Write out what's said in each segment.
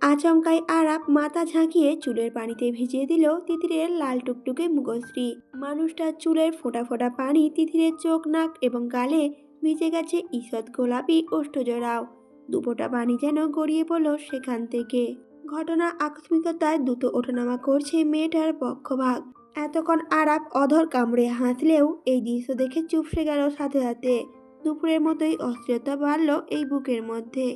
আচমকাই আরাপ মাথা ঝাঁকিয়ে চুলের পানিতে ভিজিয়ে দিল তিতিরের লাল টুকটুকে মুখশ্রী মানুষটার চুলের ফোঁটা ফোঁটা পানি তিতিরের চোখ, নাক এবং গালে ভিজে গেছে ঈষৎ গোলাপি ওষ্ঠজোড়াও দুপোটা পানি যেন গড়িয়ে পড়ল সেখান থেকে। ঘটনা আকস্মিকতায় দ্রুত ওঠানামা করছে মেয়েটার পক্ষভাগ। এতক্ষণ আরাপ অধর কামড়ে হাসলেও এই দৃশ্য দেখে চুপসে গেল সাথে সাথে। দুপুরের মতোই অস্থিরতা বাড়ল এই বুকের মধ্যে।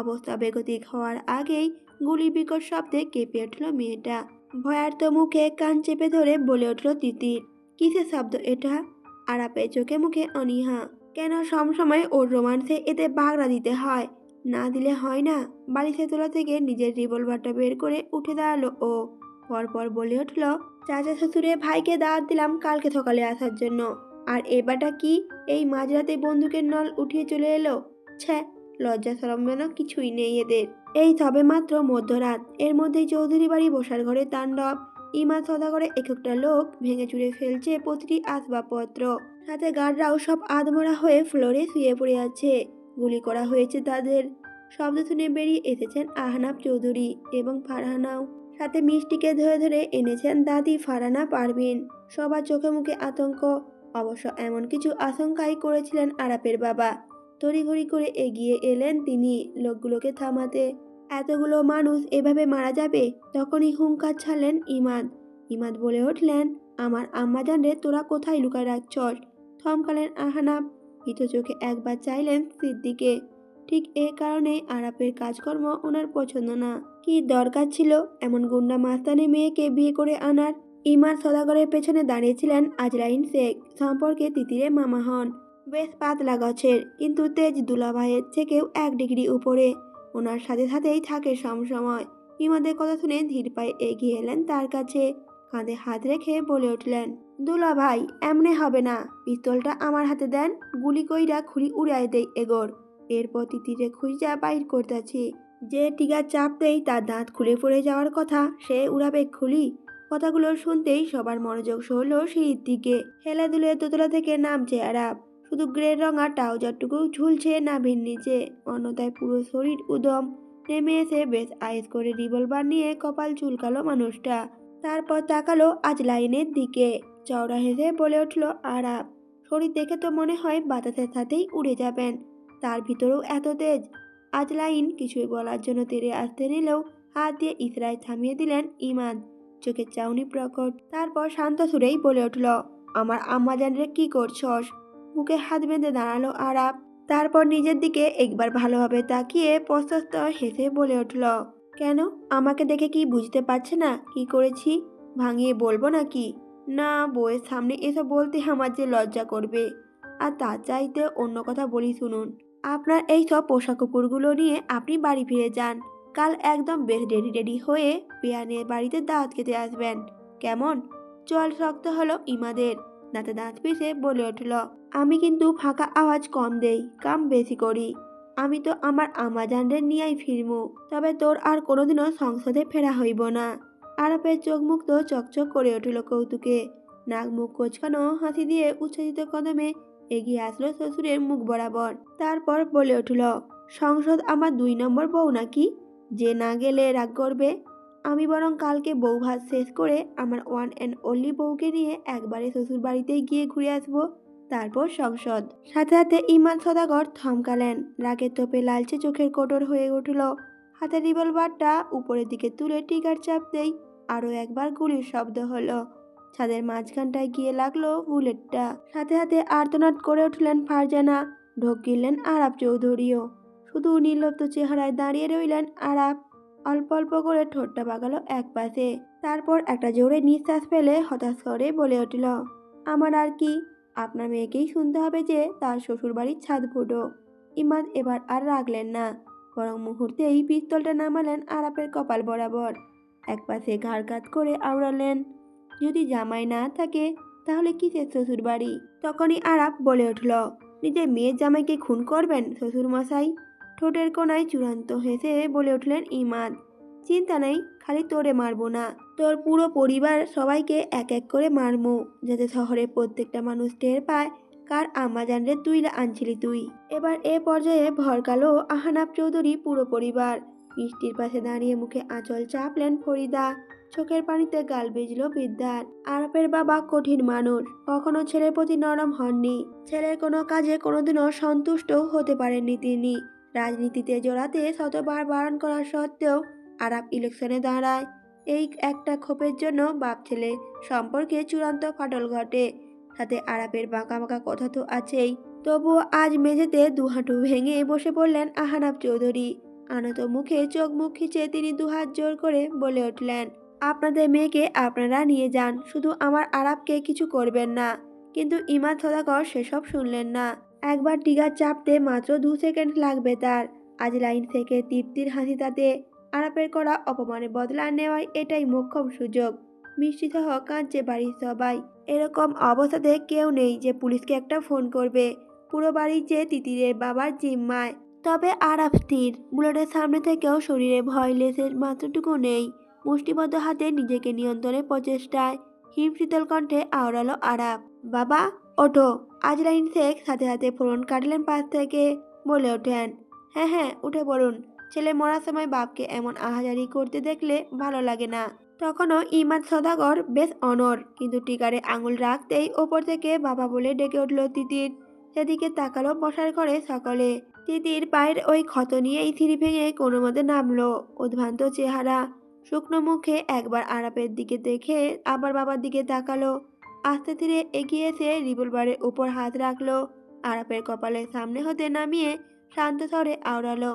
অবস্থা বেগতিক হওয়ার আগেই গুলি বিকট শব্দে কেঁপে উঠল মেয়েটা। ভয়ার্ত মুখে কান চেপে ধরে বলে উঠল তিতির। কিসের শব্দ এটা? আরাপের চোখে মুখে অনীহা। কেন সবসময় ওর রোমান্সে এতে বাগড়া দিতে হয়? না দিলে হয় না। বালিশের তোলা থেকে নিজের রিভলভারটা বের করে উঠে দাঁড়াল ও। পরপর বলে উঠল, চাচা শ্বশুরে ভাইকে দাওয়াত দিলাম কালকে সকালে আসার জন্য। আর এবারটা কি? এই মাঝরাতে বন্দুকের নল উঠিয়ে চলে এলো? ছ্যা লজ্জা সরম যেন কিছুই নেই এদের। এই সবে মাত্র মধ্যরাত। এর মধ্যেই চৌধুরী বাড়ি বসার ঘরে তাণ্ডব। ইমা সদাগরে একটা লোক ভেঙে চুরে ফেলছে প্রতিটি আসবাবপত্র। সাথে গার্ডরাও সব আধমরা হয়ে ফ্লোরে শুয়ে পড়ে আছে। গুলি করা হয়েছে তাদের। শব্দ শুনে বেরিয়ে এসেছেন আহনাব চৌধুরী এবং ফারহানাও। সাথে মিষ্টিকে ধরে ধরে এনেছেন দাদি ফারানা পারভিন। সবার চোখে মুখে আতঙ্ক। অবশ্য এমন কিছু আশঙ্কাই করেছিলেন আরাপের বাবা। তড়িঘড়ি করে এগিয়ে এলেন তিনি। লোকগুলোকে থামাতে এতগুলো মানুষ এভাবে মারা যাবে? তখনই হুঙ্কার ছাড়লেন ইমাদ। ইমাদ বলে উঠলেন, আমার আম্মা জানরে তোরা কোথায় লুকায় রাখছস? থমকালেন আহানাব। ভীত চোখে একবার চাইলেন সিদ্দিকে। ঠিক এ কারণেই আরাপের কাজকর্ম ওনার পছন্দ না। কি দরকার ছিল এমন গুন্ডা মাস্তানি মেয়েকে বিয়ে করে আনার? ইমার সদাগরের পেছনে দাঁড়িয়েছিলেন আজরাইন শেখ। সম্পর্কে তিতিরে মামা হন। বেশ পাতলা গছের কিন্তু তেজ দুলাভাইয়ের থেকেও এক ডিগ্রি উপরে। ওনার সাথে সাথেই থাকে সবসময় ইমাদের কথা শুনে ধীর পায়ে এগিয়ে এলেন তার কাছে। কাঁধে হাত রেখে বলে উঠলেন দুলা ভাই এমনে হবে না। পিস্তলটা আমার হাতে দেন, গুলি কইরা খুলি উড়াই দেই এগোর। এরপর তিতিরে খুঁজা বাইর করতেছি। যে টিকা চাপতেই তার দাঁত খুলে পড়ে যাওয়ার কথা, সে উড়াবে খুলি? কথাগুলো শুনতেই সবার মনোযোগ সরল সিঁড়ির দিকে। হেলে দুলে দোতলা থেকে নামছে আরাপ শুধু গ্রে রঙা ট্রাউজারটুকু ঝুলছে নাভির নিচে, অন্যথায় পুরো শরীর উদম। নেমে এসে বেশ আয়েস করে রিভলভার নিয়ে কপাল চুলকালো মানুষটা। তারপর তাকালো আজ লাইনের দিকে। চওড়া হেসে বলে উঠল, আরাপ, শরীর দেখে তো মনে হয় বাতাসের সাথেই উড়ে যাবেন। তার ভিতরেও এত তেজ আজ লাইন কিছুই বলার জন্য তেরে আসতে নিলেও হাত দিয়ে ইসরায় থামিয়ে দিলেন ইমাদ চোখের চাউনি প্রকট। তারপর শান্ত সুরেই বলে উঠল, আমার আম্মা জানরে কি করছস? বুকে হাত বেঁধে দাঁড়াল আরাপ তারপর নিজের দিকে একবার ভালোভাবে তাকিয়ে প্রশস্ত হেসে বলে উঠল, কেন? আমাকে দেখে কি বুঝতে পারছে না? কি করেছি? ভাঙিয়ে বলব নাকি? না, বউয়ের সামনে এসব বলতে আমার যে লজ্জা করবে। আর তা চাইতে অন্য কথা বলি শুনুন। আপনার এই সব পোশাক কুকুরগুলো নিয়ে আপনি বাড়ি ফিরে যান। কাল একদম বেশ রেডি রেডি হয়ে বিয়ানের বাড়িতে দাঁত খেতে আসবেন। কেমন? জল শক্ত হলো ইমাদের। দাঁতে দাঁত পিষে বলে উঠল, আমি কিন্তু ফাঁকা আওয়াজ কম দেই, কাম বেশি করি। আমি তো আমার আমাজানদের নিয়েই ফিরমু। তবে তোর আর কোনোদিনও সংসদে ফেরা হইব না। আরাপের চোখ মুখ তো চকচক করে উঠল কৌতুকে। নাক মুখ কোচকানো হাসি দিয়ে উচ্ছ্বাসিত কদমে এগিয়ে আসলো শ্বশুরের মুখ বরাবর। তারপর বলে উঠল, সংসদ আমার দুই নম্বর বউ নাকি? যে না গেলে রাগ করবে আমি বরং কালকে বউ ভাত শেষ করে আমার ওয়ান অ্যান্ড অনলি বউকে নিয়ে একবারে শ্বশুর বাড়িতে গিয়ে ঘুরে আসব, তারপর সংসদ। সাথে সাথে ইমান সদাগর থমকালেন। রাগের তোপে লালচে চোখের কোটর হয়ে উঠল। হাতের রিভলভারটা উপরের দিকে তুলে টিকার চাপতেই আরও একবার গুলির শব্দ হলো। ছাদের মাঝখানটায় গিয়ে লাগল বুলেটটা। সাথে সাথে আর্তনাদ করে উঠলেন ফারজানা। ঢোক গিললেন আরাব চৌধুরীও। শুধু নির্লপ্ত চেহারায় দাঁড়িয়ে রইলেন আরাব অল্প অল্প করে ঠোঁটটা বাগালো এক পাশে। তারপর একটা জোরে নিঃশ্বাস ফেলে হতাশ করে বলে উঠল, আমার আর কি? আপনার মেয়েকেই শুনতে হবে যে তার শ্বশুরবাড়ির ছাদ ফুটো। ইমাদ এবার আর রাগলেন না, বরং মুহূর্তেই পিস্তলটা নামালেন আরাপের কপাল বরাবর। এক পাশে ঘাড় কাত করে আওড়ালেন, যদি জামাই না থাকে, তাহলে কিসের শ্বশুর বাড়ি তখনই আরাপ বলে উঠল, নিজের মেয়ের জামাইকে খুন করবেন শ্বশুর মশাই ঠোঁটের কোনায় চূড়ান্ত হেসে বলে উঠলেন, ইমাদ, চিন্তা নেই, খালি তোরে মারবো না। তোর পুরো পরিবার সবাইকে এক এক করে মারমু, যাতে শহরের প্রত্যেকটা মানুষ টের পায়, কার আম্মা জানলে তুই আনছিলি তুই। এবার এ পর্যায়ে ভরকালো আহানাব চৌধুরী পুরো পরিবার মিষ্টির পাশে দাঁড়িয়ে মুখে আঁচল চাপলেন ফরিদা। চোখের পানিতে গাল বেজল বিদ্যার। আরবের বাবা কঠিন মানুষ, কখনো ছেলের প্রতি নরম হননি। ছেলের কোনো কাজে কোনোদিনও সন্তুষ্ট হতে পারেননি তিনি। রাজনীতিতে জড়াতে শতবার বারণ করা সত্ত্বেও আরব ইলেকশনে দাঁড়ায়। এই একটা ক্ষোভের জন্য বাপ ছেলে সম্পর্কে চূড়ান্ত ফাটল ঘটে। সাথে আরাপের বাঁকা বাঁকা কথা তো আছেই। তবুও আজ মেঝেতে দুহাঁটু ভেঙে বসে পড়লেন আহানাব চৌধুরী। আনত মুখে চোখ মুখ খিচে তিনি দুহাত জোর করে বলে উঠলেন, আপনাদের মেয়েকে আপনারা নিয়ে যান, শুধু আমার আরাবকে কিছু করবেন না। কিন্তু ইমাদ সদাকর সেসব শুনলেন না। একবার টিগার চাপতে মাত্র দু সেকেন্ড লাগবে তার। আজ লাইন থেকে তৃপ্তির হাসি তাতে আরাপের করা অপমানে বদলা নেওয়াই এটাই মোক্ষম সুযোগ। মিষ্টি সহ কাঁদছে বাড়ির সবাই। এরকম অবস্থাতে কেউ নেই যে পুলিশকে একটা ফোন করবে। পুরো বাড়ি যে তিতিরের বাবার জিম্মায়। তবে আরাপ স্থির। বুলেটের সামনে থেকেও শরীরে ভয় লেসের মাত্রটুকু নেই। মুষ্টিবদ্ধ হাতে নিজেকে নিয়ন্ত্রণের প্রচেষ্টায় হিম শীতল কণ্ঠে আওড়ালো আরাপ বাবা ওঠো আজরাইন শেখ সাথে সাথে ফোরন কাটলেন পাশ থেকে। বলে ওঠেন হ্যাঁ হ্যাঁ উঠে পড়ুন। ছেলে মরার সময় বাপকে এমন আহাজারি করতে দেখলে ভালো লাগে না। তখনও ইমাদ সদাগর বেশ অনর কিন্তু টিকারে আঙুল রাখতেই ওপর থেকে বাবা বলে ডেকে উঠল তিতির। সেদিকে তাকালো বসার ঘরে সকলে। তিতির পায়ের ওই ক্ষত নিয়েই থিরি ভেঙে কোনো মতে নামলো। উদ্ভ্রান্ত চেহারা, শুকনো মুখে একবার আরাপের দিকে দেখে আবার বাবার দিকে তাকালো। আস্তে ধীরে এগিয়ে এসে রিভলভারের উপর হাত রাখল। আরাপের কপালের সামনে হতে নামিয়ে শান্ত স্বরে আওড়ালো,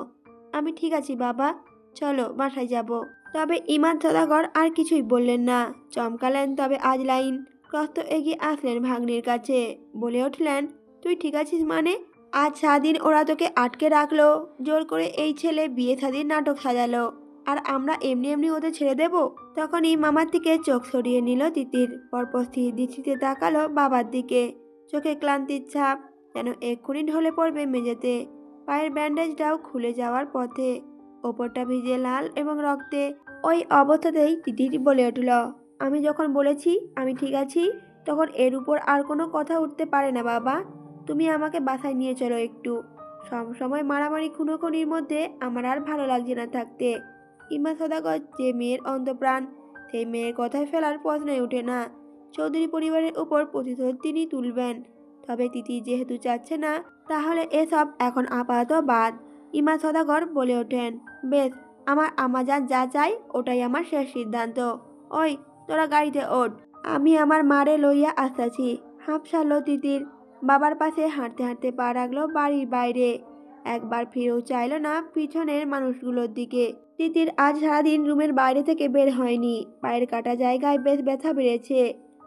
আমি ঠিক আছি বাবা, চলো বাসায় যাব। তবে ইমাদ সদাগর আর কিছুই বললেন না। চমকালেন তবে আজ লাইন। ক্রস্ত এগিয়ে আসলেন ভাগ্নির কাছে। বলে উঠলেন, তুই ঠিক আছিস মানে? আজ সারাদিন ওরা তোকে আটকে রাখল। জোর করে এই ছেলে বিয়ে শাদির নাটক সাজালো। আর আমরা এমনি এমনি ওদের ছেড়ে দেব? তখনই মামার দিকে চোখ সরিয়ে নিল তিতির। পরপর স্থির দৃষ্টিতে তাকালো বাবার দিকে। চোখে ক্লান্তির ছাপ, যেন এক্ষুনি ঢলে পড়বে মেঝেতে। পায়ের ব্যান্ডেজটাও খুলে যাওয়ার পথে। ওপরটা ভিজে লাল এবং রক্তে। ওই অবস্থাতেই তিতির বলে উঠল, আমি যখন বলেছি আমি ঠিক আছি, তখন এর উপর আর কোনো কথা উঠতে পারে না বাবা। তুমি আমাকে বাসায় নিয়ে চলো একটু। সব সময় মারামারি খুনোখুনির মধ্যে আমার আর ভালো লাগছে না থাকতে। ইমা সদাগর, যে মেয়ের অন্তপ্রাণ সেই মেয়ের কথায় ফেলার প্রশ্নই ওঠে না। চৌধুরী পরিবারের উপর প্রতিশোধ তিনি তুলবেন। তবে তিতি যেহেতু চাচ্ছে না, তাহলে এসব এখন আপাতত বাদ ইমা সদাগর বলে ওঠেন, বেশ, আমার আমাজান যা চাই, ওটাই আমার শেষ সিদ্ধান্ত। ওই, তোরা গাড়িতে ওঠ। আমি আমার মারে লইয়া আসতেছি। হাঁপসালো তিতির বাবার পাশে হাঁটতে হাঁটতে পা রাখল বাড়ির বাইরে। একবার ফিরেও চাইল না পিছনের মানুষগুলোর দিকে। তিতির আজ সারাদিন রুমের বাইরে থেকে বের হয়নি। পায়ের কাটা জায়গায় বেশ ব্যথা বেড়েছে।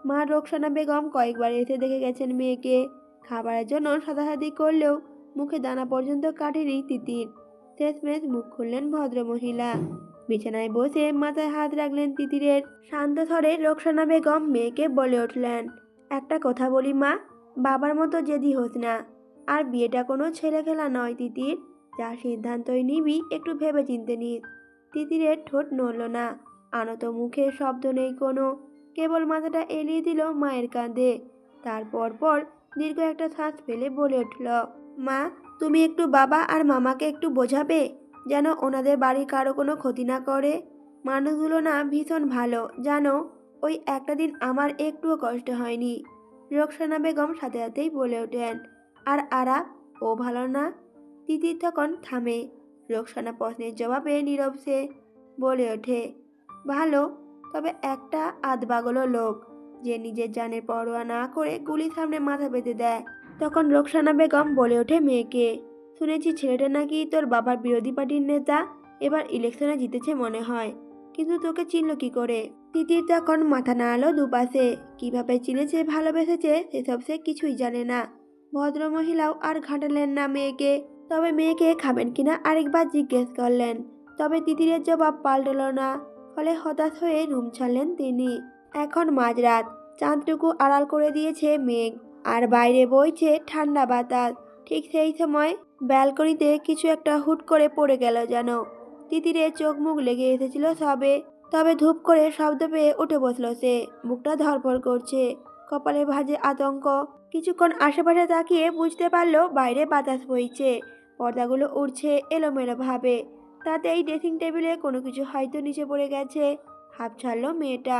মা রোকসানা বেগম কয়েকবার এসে দেখে গেছেন মেয়েকে। খাবারের জন্য সাদাসাদি করলেও মুখে দানা পর্যন্ত কাটেনি তিতির। শেষমেশ মুখ খুললেন ভদ্রমহিলা। বিছানায় বসে মাথায় হাত রাখলেন তিতিরের। শান্ত স্বরে রোকসানা বেগম মেয়েকে বলে উঠলেন, একটা কথা বলি মা, বাবার মতো জেদি হোস না। আর বিয়েটা কোনো ছেলে খেলা নয় তিতির। যা সিদ্ধান্তই নিবি, একটু ভেবে চিনতে নিস। তিতিরের ঠোঁট নড়ল না। আনত মুখে শব্দ নেই কোনো। কেবল মাথাটা এলিয়ে দিল মায়ের কাঁধে। তারপর পর দীর্ঘ একটা শ্বাস ফেলে বলে উঠল, মা, তুমি একটু বাবা আর মামাকে একটু বোঝাবে? যেন ওনাদের বাড়ি কারও কোনো ক্ষতি না করে? মানুষগুলো না ভীষণ ভালো। জানো, ওই একটা দিন আমার একটুও কষ্ট হয়নি। রোকসানা বেগম সাথে সাথেই বলে ওঠেন, আর আরা, ও ভালো না? তিতির তখন থামে। রোকসানা প্রশ্নের জবাবে নীরব সে বলে ওঠে, ভালো, তবে একটা আধবাগলো লোক, যে নিজের জানের পরোয়া না করে গুলির সামনে মাথা পেতে দেয়। তখন রোকসানা বেগম বলে ওঠে মেয়েকে, শুনেছি ছেলেটা নাকি তোর বাবার বিরোধী পার্টির নেতা, এবার ইলেকশনে জিতেছে মনে হয়, কিন্তু তোকে চিনল কি করে? তিতির তখন মাথা নাড়ালো দুপাশে, কীভাবে চিনেছে ভালোবেসেছে, সেসব সে কিছুই জানে না। ভদ্রমহিলাও আর ঘাটালেন না মেয়েকে। তবে মেয়েকে খাবেন কিনা আরেকবার জিজ্ঞেস করলেন। তবে তিতিরের জবাব পাল্টল না, ফলে হতাশ হয়ে রুম ছাড়লেন তিনি। এখন মাঝরাত, চাঁদটুকু আড়াল করে দিয়েছে মেঘ, আর বাইরে বইছে ঠান্ডা বাতাস। ঠিক সেই সময় ব্যালকনিতে কিছু একটা হুট করে পড়ে গেল যেন। তিতিরে চোখ মুখ লেগে এসেছিল সবে, তবে ধূপ করে শব্দ পেয়ে উঠে বসল সে। মুখটা ধরপড় করছে, কপালে ভাজে আতঙ্ক। কিছুক্ষণ আশেপাশে তাকিয়ে বুঝতে পারল বাইরে বাতাস বইছে। পর্দাগুলো উড়ছে এলোমেলো ভাবে। এই ড্রেসিং টেবিলে কোনো কিছু হয়তো নিচে পড়ে গেছে হাফ ছাড়লো মেয়েটা।